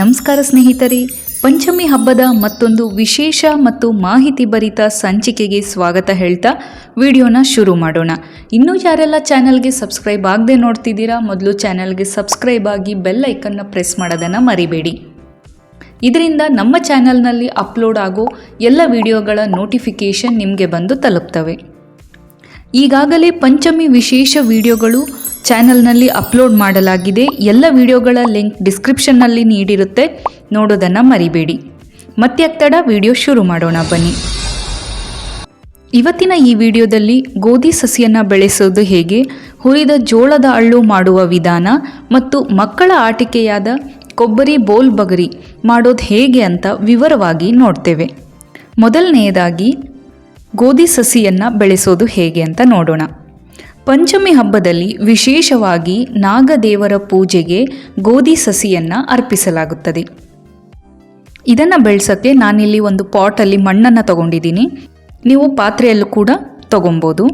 ನಮಸ್ಕಾರ ಸ್ನೇಹಿತರೆ, ಪಂಚಮಿ ಹಬ್ಬದ ಮತ್ತೊಂದು ವಿಶೇಷ ಮತ್ತು ಮಾಹಿತಿ ಭರಿತ ಸಂಚಿಕೆಗೆ ಸ್ವಾಗತ ಹೇಳ್ತಾ ವಿಡಿಯೋನ ಶುರು ಮಾಡೋಣ. ಇನ್ನೂ ಯಾರೆಲ್ಲ ಚಾನಲ್ಗೆ ಸಬ್ಸ್ಕ್ರೈಬ್ ಆಗದೆ ನೋಡ್ತಿದ್ದೀರಾ, ಮೊದಲು ಚಾನಲ್ಗೆ ಸಬ್ಸ್ಕ್ರೈಬ್ ಆಗಿ ಬೆಲ್ ಐಕನ್ನ ಪ್ರೆಸ್ ಮಾಡೋದನ್ನು ಮರಿಬೇಡಿ. ಇದರಿಂದ ನಮ್ಮ ಚಾನಲ್ನಲ್ಲಿ ಅಪ್ಲೋಡ್ ಆಗೋ ಎಲ್ಲ ವಿಡಿಯೋಗಳ ನೋಟಿಫಿಕೇಷನ್ ನಿಮಗೆ ಬಂದು ತಲುಪ್ತವೆ. ಈಗಾಗಲೇ ಪಂಚಮಿ ವಿಶೇಷ ವಿಡಿಯೋಗಳು ಚಾನಲ್ನಲ್ಲಿ ಅಪ್ಲೋಡ್ ಮಾಡಲಾಗಿದೆ. ಎಲ್ಲ ವಿಡಿಯೋಗಳ ಲಿಂಕ್ ಡಿಸ್ಕ್ರಿಪ್ಷನ್ನಲ್ಲಿ ನೀಡಿರುತ್ತೆ. ನೋಡೋದನ್ನು ಮರಿಬೇಡಿ. ಮತ್ತೆ ತಡ ವಿಡಿಯೋ ಶುರು ಮಾಡೋಣ ಬನ್ನಿ. ಇವತ್ತಿನ ಈ ವಿಡಿಯೋದಲ್ಲಿ ಗೋಧಿ ಸಸಿಯನ್ನು ಬೆಳೆಸೋದು ಹೇಗೆ, ಹುರಿದ ಜೋಳದ ಅಳ್ಳು ಮಾಡುವ ವಿಧಾನ, ಮತ್ತು ಮಕ್ಕಳ ಆಟಿಕೆಯಾದ ಕೊಬ್ಬರಿ ಬೋಲ್ ಬಗರಿ ಮಾಡೋದು ಹೇಗೆ ಅಂತ ವಿವರವಾಗಿ ನೋಡ್ತೇವೆ. ಮೊದಲನೆಯದಾಗಿ ಗೋಧಿ ಸಸಿಯನ್ನು ಬೆಳೆಸೋದು ಹೇಗೆ ಅಂತ ನೋಡೋಣ. ಪಂಚಮಿ ಹಬ್ಬದಲ್ಲಿ ವಿಶೇಷವಾಗಿ ನಾಗದೇವರ ಪೂಜೆಗೆ ಗೋಧಿ ಸಸಿಯನ್ನು ಅರ್ಪಿಸಲಾಗುತ್ತದೆ. ಇದನ್ನು ಬೆಳೆಸೋಕ್ಕೆ ನಾನಿಲ್ಲಿ ಒಂದು ಪಾಟಲ್ಲಿ ಮಣ್ಣನ್ನು ತಗೊಂಡಿದ್ದೀನಿ. ನೀವು ಪಾತ್ರೆಯಲ್ಲೂ ಕೂಡ ತಗೊಬೋದು.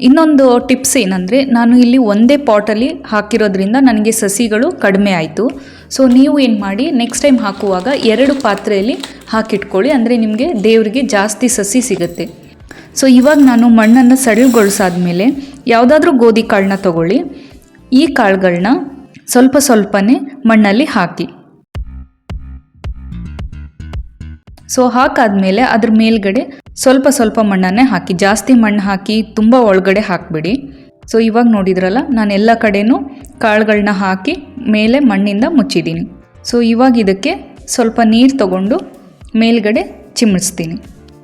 ಇನ್ನೊಂದು ಟಿಪ್ಸ್ ಏನಂದರೆ, ನಾನು ಇಲ್ಲಿ ಒಂದೇ ಪಾಟಲ್ಲಿ ಹಾಕಿರೋದ್ರಿಂದ ನನಗೆ ಸಸಿಗಳು ಕಡಿಮೆ ಆಯಿತು. ಸೊ ನೀವು ಏನು ಮಾಡಿ ನೆಕ್ಸ್ಟ್ ಟೈಮ್ ಹಾಕುವಾಗ ಎರಡು ಪಾತ್ರೆಯಲ್ಲಿ ಹಾಕಿಟ್ಕೊಳ್ಳಿ. ಅಂದರೆ ನಿಮಗೆ ದೇವರಿಗೆ ಜಾಸ್ತಿ ಸಸಿ ಸಿಗುತ್ತೆ. ಸೊ ಇವಾಗ ನಾನು ಮಣ್ಣನ್ನು ಸಡಿಲಗೊಳಿಸಾದ್ಮೇಲೆ ಯಾವುದಾದ್ರೂ ಗೋಧಿ ಕಾಳನ್ನ ತಗೊಳ್ಳಿ. ಈ ಕಾಳುಗಳನ್ನ ಸ್ವಲ್ಪ ಸ್ವಲ್ಪನೇ ಮಣ್ಣಲ್ಲಿ ಹಾಕಿ. ಸೊ ಹಾಕಾದ್ಮೇಲೆ ಅದ್ರ ಮೇಲ್ಗಡೆ ಸ್ವಲ್ಪ ಸ್ವಲ್ಪ ಮಣ್ಣನ್ನೇ ಹಾಕಿ. ಜಾಸ್ತಿ ಮಣ್ಣು ಹಾಕಿ ತುಂಬ ಒಳಗಡೆ ಹಾಕಿಬಿಡಿ. ಸೊ ಇವಾಗ ನೋಡಿದ್ರಲ್ಲ, ನಾನು ಎಲ್ಲ ಕಡೆನೂ ಕಾಳುಗಳನ್ನ ಹಾಕಿ ಮೇಲೆ ಮಣ್ಣಿಂದ ಮುಚ್ಚಿದ್ದೀನಿ. ಸೊ ಇವಾಗ ಇದಕ್ಕೆ ಸ್ವಲ್ಪ ನೀರು ತಗೊಂಡು ಮೇಲ್ಗಡೆ ಚಿಮ್ಮಿಸ್ತೀನಿ.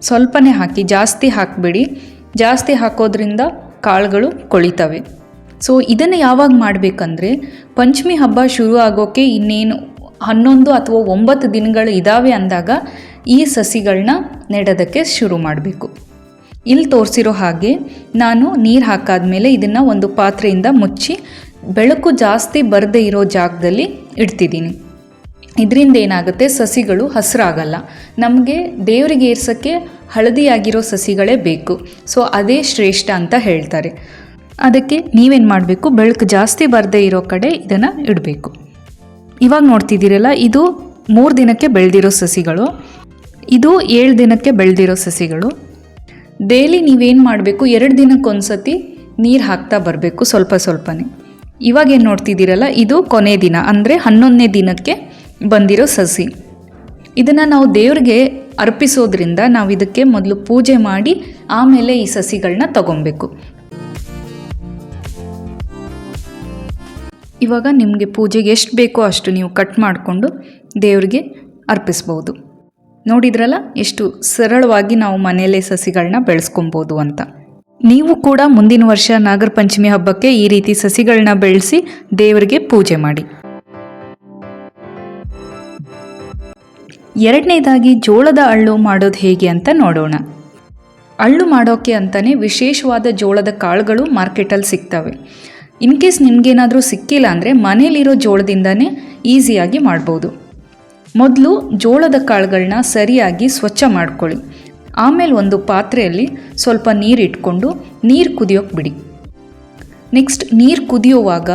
ಸ್ವಲ್ಪನೇ ಹಾಕಿ, ಜಾಸ್ತಿ ಹಾಕಬೇಡಿ. ಜಾಸ್ತಿ ಹಾಕೋದ್ರಿಂದ ಕಾಳುಗಳು ಕೊಳಿತವೆ. ಸೊ ಇದನ್ನು ಯಾವಾಗ ಮಾಡಬೇಕಂದ್ರೆ, ಪಂಚಮಿ ಹಬ್ಬ ಶುರು ಆಗೋಕ್ಕೆ ಇನ್ನೇನು ಹನ್ನೊಂದು ಅಥವಾ ಒಂಬತ್ತು ದಿನಗಳು ಇದ್ದಾವೆ ಅಂದಾಗ ಈ ಸಸಿಗಳನ್ನ ನೆಡೋದಕ್ಕೆ ಶುರು ಮಾಡಬೇಕು. ಇಲ್ಲಿ ತೋರಿಸಿರೋ ಹಾಗೆ, ನಾನು ನೀರು ಹಾಕಾದ್ಮೇಲೆ ಇದನ್ನು ಒಂದು ಪಾತ್ರೆಯಿಂದ ಮುಚ್ಚಿ, ಬೆಳಕು ಜಾಸ್ತಿ ಬರದೇ ಇರೋ ಜಾಗದಲ್ಲಿ ಇಡ್ತಿದ್ದೀನಿ. ಇದರಿಂದ ಏನಾಗುತ್ತೆ? ಸಸಿಗಳು ಹಸಿರಾಗಲ್ಲ. ನಮಗೆ ದೇವರಿಗೆ ಏರ್ಸೋಕ್ಕೆ ಹಳದಿಯಾಗಿರೋ ಸಸಿಗಳೇ ಬೇಕು. ಸೊ ಅದೇ ಶ್ರೇಷ್ಠ ಅಂತ ಹೇಳ್ತಾರೆ. ಅದಕ್ಕೆ ನೀವೇನು ಮಾಡಬೇಕು? ಬೆಳಕು ಜಾಸ್ತಿ ಬರದೇ ಇರೋ ಕಡೆ ಇದನ್ನು ಇಡಬೇಕು. ಇವಾಗ ನೋಡ್ತಿದ್ದೀರಲ್ಲ, ಇದು ಮೂರು ದಿನಕ್ಕೆ ಬೆಳೆದಿರೋ ಸಸಿಗಳು. ಇದು ಏಳು ದಿನಕ್ಕೆ ಬೆಳೆದಿರೋ ಸಸಿಗಳು. ಡೈಲಿ ನೀವೇನು ಮಾಡಬೇಕು? ಎರಡು ದಿನಕ್ಕೊಂದ್ಸತಿ ನೀರು ಹಾಕ್ತಾ ಬರಬೇಕು ಸ್ವಲ್ಪ ಸ್ವಲ್ಪನೇ. ಇವಾಗ ಏನು ನೋಡ್ತಿದ್ದೀರಲ್ಲ, ಇದು ಕೊನೆ ದಿನ. ಅಂದರೆ ಹನ್ನೊಂದನೇ ದಿನಕ್ಕೆ ಬಂದಿರೋ ಸಸಿ. ಇದನ್ನು ನಾವು ದೇವ್ರಿಗೆ ಅರ್ಪಿಸೋದ್ರಿಂದ ನಾವು ಇದಕ್ಕೆ ಮೊದಲು ಪೂಜೆ ಮಾಡಿ ಆಮೇಲೆ ಈ ಸಸಿಗಳನ್ನ ತಗೊಬೇಕು. ಇವಾಗ ನಿಮಗೆ ಪೂಜೆಗೆ ಎಷ್ಟು ಬೇಕೋ ಅಷ್ಟು ನೀವು ಕಟ್ ಮಾಡಿಕೊಂಡು ದೇವರಿಗೆ ಅರ್ಪಿಸ್ಬೋದು. ನೋಡಿದ್ರಲ್ಲ ಎಷ್ಟು ಸರಳವಾಗಿ ನಾವು ಮನೆಯಲ್ಲೇ ಸಸಿಗಳನ್ನ ಬೆಳೆಸ್ಕೊಬೋದು ಅಂತ. ನೀವು ಕೂಡ ಮುಂದಿನ ವರ್ಷ ನಾಗರ ಪಂಚಮಿ ಹಬ್ಬಕ್ಕೆ ಈ ರೀತಿ ಸಸಿಗಳನ್ನ ಬೆಳೆಸಿ ದೇವರಿಗೆ ಪೂಜೆ ಮಾಡಿ. ಎರಡನೇದಾಗಿ ಜೋಳದ ಅಳ್ಳು ಮಾಡೋದು ಹೇಗೆ ಅಂತ ನೋಡೋಣ. ಅಳ್ಳು ಮಾಡೋಕ್ಕೆ ಅಂತಲೇ ವಿಶೇಷವಾದ ಜೋಳದ ಕಾಳುಗಳು ಮಾರ್ಕೆಟಲ್ಲಿ ಸಿಗ್ತವೆ. ಇನ್ ಕೇಸ್ ನಿಮಗೇನಾದರೂ ಸಿಕ್ಕಿಲ್ಲ ಅಂದರೆ ಮನೇಲಿರೋ ಜೋಳದಿಂದನೇ ಈಸಿಯಾಗಿ ಮಾಡ್ಬೋದು. ಮೊದಲು ಜೋಳದ ಕಾಳುಗಳನ್ನ ಸರಿಯಾಗಿ ಸ್ವಚ್ಛ ಮಾಡ್ಕೊಳ್ಳಿ. ಆಮೇಲೆ ಒಂದು ಪಾತ್ರೆಯಲ್ಲಿ ಸ್ವಲ್ಪ ನೀರು ಇಟ್ಕೊಂಡು ನೀರು ಕುದಿಯೋಕೆ ಬಿಡಿ. ನೆಕ್ಸ್ಟ್ ನೀರು ಕುದಿಯುವಾಗ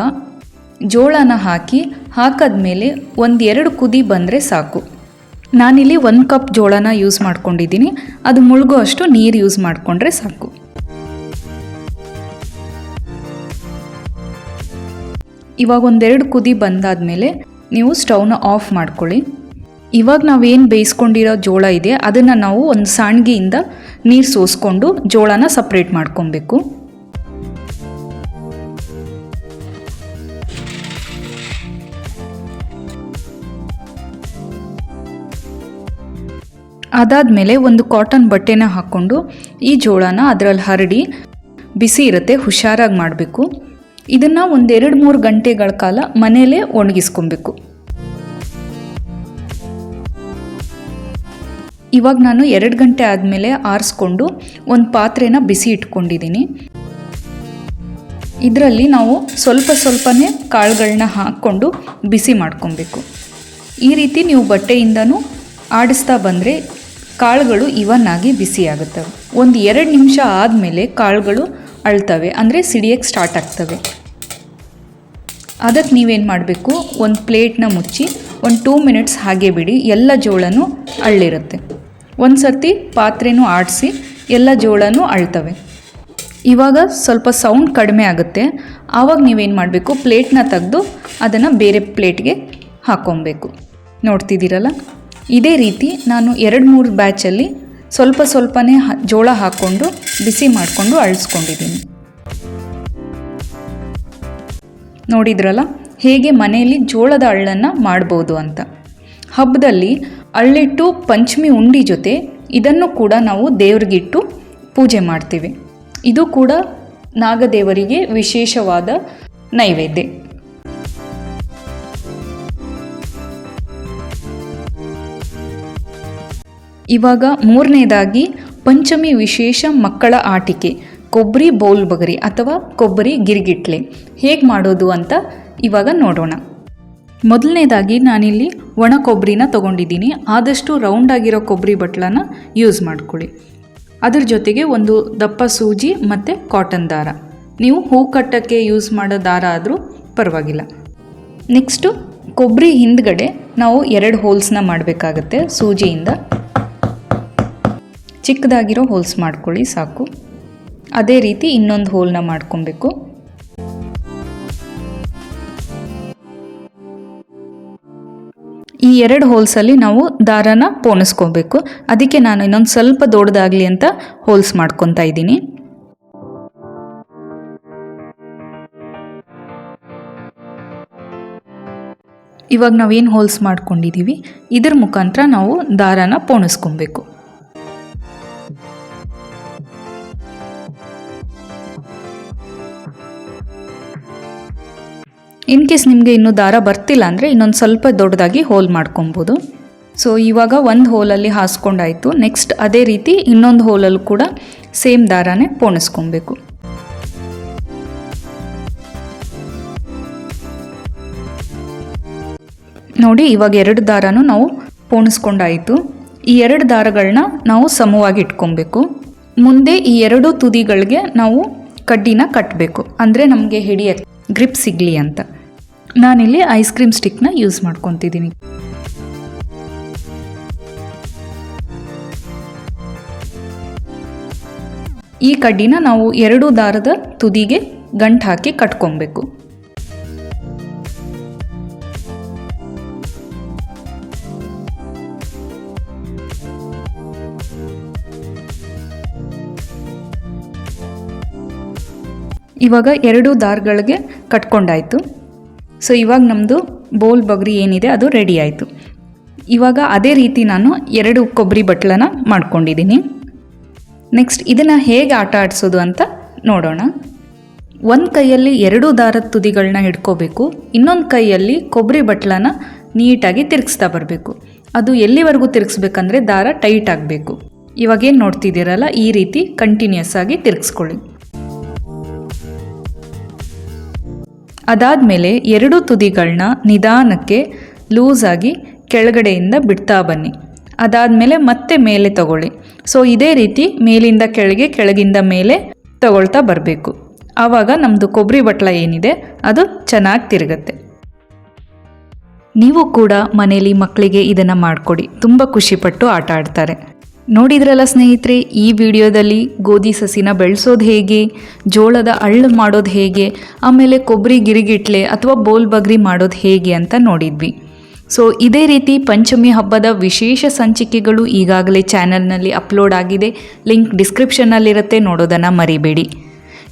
ಜೋಳನ ಹಾಕಿ ಹಾಕಾದ್ಮೇಲೆ ಒಂದು ಎರಡು ಕುದಿ ಬಂದರೆ ಸಾಕು. ನಾನಿಲ್ಲಿ ಒಂದು ಕಪ್ ಜೋಳನ ಯೂಸ್ ಮಾಡ್ಕೊಂಡಿದ್ದೀನಿ. ಅದು ಮುಳುಗೋ ಅಷ್ಟು ನೀರು ಯೂಸ್ ಮಾಡಿಕೊಂಡ್ರೆ ಸಾಕು. ಇವಾಗ ಒಂದೆರಡು ಕುದಿ ಬಂದಾದ ಮೇಲೆ ನೀವು ಸ್ಟವ್ನ ಆಫ್ ಮಾಡ್ಕೊಳ್ಳಿ. ಇವಾಗ ನಾವೇನು ಬೇಯಿಸ್ಕೊಂಡಿರೋ ಜೋಳ ಇದೆ, ಅದನ್ನು ನಾವು ಒಂದು ಸಾಣಿಗೆಯಿಂದ ನೀರು ಸೋಸ್ಕೊಂಡು ಜೋಳನ ಸಪ್ರೇಟ್ ಮಾಡ್ಕೊಬೇಕು. ಅದಾದಮೇಲೆ ಒಂದು ಕಾಟನ್ ಬಟ್ಟೆನ ಹಾಕ್ಕೊಂಡು ಈ ಜೋಳನ ಅದರಲ್ಲಿ ಹರಡಿ ಬಿಸಿ ಇರುತ್ತೆ, ಹುಷಾರಾಗಿ ಮಾಡಬೇಕು. ಇದನ್ನು ಒಂದೆರಡು ಮೂರು ಗಂಟೆಗಳ ಕಾಲ ಮನೆಯಲ್ಲೇ ಒಣಗಿಸ್ಕೊಬೇಕು. ಇವಾಗ ನಾನು ಎರಡು ಗಂಟೆ ಆದಮೇಲೆ ಆರಿಸ್ಕೊಂಡು ಒಂದು ಪಾತ್ರೆನ ಬಿಸಿ ಇಟ್ಕೊಂಡಿದ್ದೀನಿ ಇದರಲ್ಲಿ ನಾವು ಸ್ವಲ್ಪ ಸ್ವಲ್ಪನೇ ಕಾಳುಗಳನ್ನ ಹಾಕ್ಕೊಂಡು ಬಿಸಿ ಮಾಡ್ಕೊಬೇಕು. ಈ ರೀತಿ ನೀವು ಬಟ್ಟೆಯಿಂದನೂ ಆಡಿಸ್ತಾ ಬಂದರೆ ಕಾಳುಗಳು ಇವನ್ ಆಗಿ ಬಿಸಿ ಆಗುತ್ತವೆ ಒಂದು ಎರಡು ನಿಮಿಷ ಆದಮೇಲೆ ಕಾಳುಗಳು ಅಳ್ತವೆ. ಅಂದರೆ ಸಿಡಿಯಕ್ಕೆ ಸ್ಟಾರ್ಟ್ ಆಗ್ತವೆ. ಅದಕ್ಕೆ ನೀವೇನು ಮಾಡಬೇಕು? ಒಂದು ಪ್ಲೇಟ್ನ ಮುಚ್ಚಿ, ಒಂದು ಟೂ ಮಿನಿಟ್ಸ್ ಹಾಗೆ ಬಿಡಿ. ಎಲ್ಲ ಜೋಳನೂ ಅಳ್ಳಿರುತ್ತೆ. ಒಂದು ಸರ್ತಿ ಪಾತ್ರೆನೂ ಆಡಿಸಿ, ಎಲ್ಲ ಜೋಳನೂ ಅಳ್ತವೆ. ಇವಾಗ ಸ್ವಲ್ಪ ಸೌಂಡ್ ಕಡಿಮೆ ಆಗುತ್ತೆ. ಆವಾಗ ನೀವೇನು ಮಾಡಬೇಕು? ಪ್ಲೇಟ್ನ ತೆಗೆದು ಅದನ್ನು ಬೇರೆ ಪ್ಲೇಟ್ಗೆ ಹಾಕ್ಕೊಬೇಕು ನೋಡ್ತಿದ್ದೀರಲ್ಲ? ಇದೇ ರೀತಿ ನಾನು ಎರಡು ಮೂರು ಬ್ಯಾಚಲ್ಲಿ ಸ್ವಲ್ಪ ಸ್ವಲ್ಪನೇ ಜೋಳ ಹಾಕ್ಕೊಂಡು ಬಿಸಿ ಮಾಡಿಕೊಂಡು ಅಳಿಸ್ಕೊಂಡಿದ್ದೀನಿ. ನೋಡಿದ್ರಲ್ಲ? ಹೇಗೆ ಮನೆಯಲ್ಲಿ ಜೋಳದ ಅಳ್ಳನ್ನು ಮಾಡ್ಬೋದು ಅಂತ. ಹಬ್ಬದಲ್ಲಿ ಅಳ್ಳಿಟ್ಟು ಪಂಚಮಿ ಉಂಡಿ ಜೊತೆ ಇದನ್ನು ಕೂಡ ನಾವು ದೇವ್ರಿಗಿಟ್ಟು ಪೂಜೆ ಮಾಡ್ತೀವಿ. ಇದು ಕೂಡ ನಾಗದೇವರಿಗೆ ವಿಶೇಷವಾದ ನೈವೇದ್ಯ. ಇವಾಗ ಮೂರನೇದಾಗಿ ಪಂಚಮಿ ವಿಶೇಷ ಮಕ್ಕಳ ಆಟಿಕೆ, ಕೊಬ್ಬರಿ ಬೌಲ್ ಬಗರಿ ಅಥವಾ ಕೊಬ್ಬರಿ ಗಿರ್ಗಿಟ್ಲೆ. ಹೇಗೆ ಮಾಡೋದು ಅಂತ ಇವಾಗ ನೋಡೋಣ. ಮೊದಲನೇದಾಗಿ ನಾನಿಲ್ಲಿ ಒಣ ಕೊಬ್ಬರಿನ ತೊಗೊಂಡಿದ್ದೀನಿ. ಆದಷ್ಟು ರೌಂಡ್ ಆಗಿರೋ ಕೊಬ್ಬರಿ ಬಟ್ಲನ್ನ ಯೂಸ್ ಮಾಡ್ಕೊಳ್ಳಿ. ಅದರ ಜೊತೆಗೆ ಒಂದು ದಪ್ಪ ಸೂಜಿ ಮತ್ತು ಕಾಟನ್ ದಾರ. ನೀವು ಹೂ ಕಟ್ಟಕ್ಕೆ ಯೂಸ್ ಮಾಡೋ ದಾರ ಆದರೂ ಪರವಾಗಿಲ್ಲ. ನೆಕ್ಸ್ಟು ಕೊಬ್ಬರಿ ಹಿಂದ್ಗಡೆ ನಾವು ಎರಡು ಹೋಲ್ಸ್ನ ಮಾಡಬೇಕಾಗತ್ತೆ ಸೂಜಿಯಿಂದ. ಚಿಕ್ಕದಾಗಿರೋ ಹೋಲ್ಸ್ ಮಾಡ್ಕೊಳ್ಳಿ, ಸಾಕು. ಅದೇ ರೀತಿ ಇನ್ನೊಂದು ಹೋಲ್ನ ಮಾಡ್ಕೊಬೇಕು. ಈ ಎರಡು ಹೋಲ್ಸಲ್ಲಿ ನಾವು ದಾರನ ಪೋಣಿಸ್ಕೋಬೇಕು. ಅದಕ್ಕೆ ನಾನು ಇನ್ನೊಂದು ಸ್ವಲ್ಪ ದೊಡ್ಡದಾಗಲಿ ಅಂತ ಹೋಲ್ಸ್ ಮಾಡ್ಕೊತಾ ಇದ್ದೀನಿ. ಇವಾಗ ನಾವೇನು ಹೋಲ್ಸ್ ಮಾಡ್ಕೊಂಡಿದ್ದೀವಿ, ಇದರ ಮುಖಾಂತರ ನಾವು ದಾರನ ಪೋಣಿಸ್ಕೊಬೇಕು. ಇನ್ ಕೇಸ್ ನಿಮಗೆ ಇನ್ನೂ ದಾರ ಬರ್ತಿಲ್ಲ ಅಂದರೆ ಇನ್ನೊಂದು ಸ್ವಲ್ಪ ದೊಡ್ಡದಾಗಿ ಹೋಲ್ ಮಾಡ್ಕೊಬೋದು. ಸೊ ಇವಾಗ ಒಂದು ಹೋಲಲ್ಲಿ ಹಾಸ್ಕೊಂಡಾಯಿತು. ನೆಕ್ಸ್ಟ್ ಅದೇ ರೀತಿ ಇನ್ನೊಂದು ಹೋಲಲ್ಲೂ ಕೂಡ ಸೇಮ್ ದಾರನೇ ಪೋಣಿಸ್ಕೊಬೇಕು. ನೋಡಿ, ಇವಾಗ ಎರಡು ದಾರನೂ ನಾವು ಪೋಣಿಸ್ಕೊಂಡಾಯಿತು. ಈ ಎರಡು ದಾರಗಳನ್ನ ನಾವು ಸಮವಾಗಿ ಇಟ್ಕೊಬೇಕು. ಮುಂದೆ ಈ ಎರಡು ತುದಿಗಳಿಗೆ ನಾವು ಕಡ್ಡಿನ ಕಟ್ಟಬೇಕು ಅಂದರೆ ನಮಗೆ ಹಿಡಿಯ ಗ್ರಿಪ್ ಸಿಗಲಿ ಅಂತ. ನಾನಿಲ್ಲಿ ಐಸ್ ಕ್ರೀಮ್ ಸ್ಟಿಕ್ನ ಯೂಸ್ ಮಾಡ್ಕೊತಿದ್ದೀನಿ. ಈ ಕಡ್ಡಿನ ನಾವು ಎರಡು ದಾರದ ತುದಿಗೆ ಗಂಟು ಹಾಕಿ ಕಟ್ಕೊಬೇಕು. ಇವಾಗ ಎರಡು ದಾರಗಳಿಗೆ ಕಟ್ಕೊಂಡಾಯಿತು. ಸೊ ಇವಾಗ ನಮ್ಮದು ಬೋಲ್ ಬಗ್ರಿ ಏನಿದೆ ಅದು ರೆಡಿ ಆಯಿತು. ಇವಾಗ ಅದೇ ರೀತಿ ನಾನು ಎರಡು ಕೊಬ್ಬರಿ ಬಟ್ಲನ ಮಾಡ್ಕೊಂಡಿದ್ದೀನಿ. ನೆಕ್ಸ್ಟ್ ಇದನ್ನು ಹೇಗೆ ಆಟ ಆಡಿಸೋದು ಅಂತ ನೋಡೋಣ. ಒಂದು ಕೈಯಲ್ಲಿ ಎರಡು ದಾರದ ತುದಿಗಳನ್ನ ಹಿಡ್ಕೋಬೇಕು, ಇನ್ನೊಂದು ಕೈಯಲ್ಲಿ ಕೊಬ್ಬರಿ ಬಟ್ಲನ ನೀಟಾಗಿ ತಿರುಗಿಸ್ತಾ ಬರಬೇಕು. ಅದು ಎಲ್ಲಿವರೆಗೂ ತಿರುಗಿಸ್ಬೇಕಂದ್ರೆ ದಾರ ಟೈಟ್ ಆಗಬೇಕು. ಇವಾಗೇನು ನೋಡ್ತಿದ್ದೀರಲ್ಲ, ಈ ರೀತಿ ಕಂಟಿನ್ಯೂಸ್ ಆಗಿ ತಿರುಗಿಸ್ಕೊಳ್ಳಿ. ಅದಾದಮೇಲೆ ಎರಡು ತುದಿಗಳನ್ನ ನಿಧಾನಕ್ಕೆ ಲೂಸಾಗಿ ಕೆಳಗಡೆಯಿಂದ ಬಿಡ್ತಾ ಬನ್ನಿ. ಅದಾದಮೇಲೆ ಮತ್ತೆ ಮೇಲೆ ತಗೊಳ್ಳಿ. ಸೊ ಇದೇ ರೀತಿ ಮೇಲಿಂದ ಕೆಳಗೆ, ಕೆಳಗಿಂದ ಮೇಲೆ ತಗೊಳ್ತಾ ಬರಬೇಕು. ಆವಾಗ ನಮ್ಮದು ಕೊಬ್ಬರಿ ಬಟ್ಲ ಏನಿದೆ, ಅದು ಚೆನ್ನಾಗಿ ತಿರುಗತ್ತೆ. ನೀವು ಕೂಡ ಮನೇಲಿ ಮಕ್ಕಳಿಗೆ ಇದನ್ನು ಮಾಡಿಕೊಡಿ. ತುಂಬ ಖುಷಿಪಟ್ಟು ಆಟ ಆಡ್ತಾರೆ. ನೋಡಿದ್ರಲ್ಲ ಸ್ನೇಹಿತರೆ, ಈ ವಿಡಿಯೋದಲ್ಲಿ ಗೋಧಿ ಸಸಿನ ಬೆಳೆಸೋದು ಹೇಗೆ, ಜೋಳದ ಅಳ್ಳು ಮಾಡೋದು ಹೇಗೆ, ಆಮೇಲೆ ಕೊಬ್ಬರಿ ಗಿರಿಗಿಟ್ಲೆ ಅಥವಾ ಬೋಲ್ ಬಗ್ರಿ ಮಾಡೋದು ಹೇಗೆ ಅಂತ ನೋಡಿದ್ವಿ. ಸೊ ಇದೇ ರೀತಿ ಪಂಚಮಿ ಹಬ್ಬದ ವಿಶೇಷ ಸಂಚಿಕೆಗಳು ಈಗಾಗಲೇ ಚಾನಲ್ನಲ್ಲಿ ಅಪ್ಲೋಡ್ ಆಗಿದೆ. ಲಿಂಕ್ ಡಿಸ್ಕ್ರಿಪ್ಷನ್ನಲ್ಲಿರುತ್ತೆ, ನೋಡೋದನ್ನು ಮರಿಬೇಡಿ.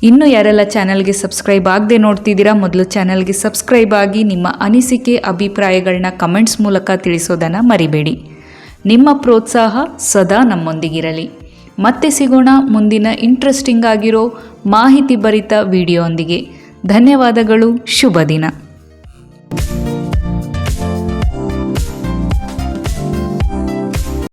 ಇನ್ನು ಯಾರೆಲ್ಲ ಚಾನಲ್ಗೆ ಸಬ್ಸ್ಕ್ರೈಬ್ ಆಗದೆ ನೋಡ್ತಿದ್ದೀರಾ, ಮೊದಲು ಚಾನಲ್ಗೆ ಸಬ್ಸ್ಕ್ರೈಬ್ ಆಗಿ ನಿಮ್ಮ ಅನಿಸಿಕೆ ಅಭಿಪ್ರಾಯಗಳನ್ನ ಕಮೆಂಟ್ಸ್ ಮೂಲಕ ತಿಳಿಸೋದನ್ನು ಮರಿಬೇಡಿ. ನಿಮ್ಮ ಪ್ರೋತ್ಸಾಹ ಸದಾ ನಮ್ಮೊಂದಿಗಿರಲಿ. ಮತ್ತೆ ಸಿಗೋಣ ಮುಂದಿನ ಇಂಟ್ರೆಸ್ಟಿಂಗ್ ಆಗಿರೋ ಮಾಹಿತಿ ಭರಿತ ವಿಡಿಯೋಂದಿಗೆ ಧನ್ಯವಾದಗಳು, ಶುಭ ದಿನ.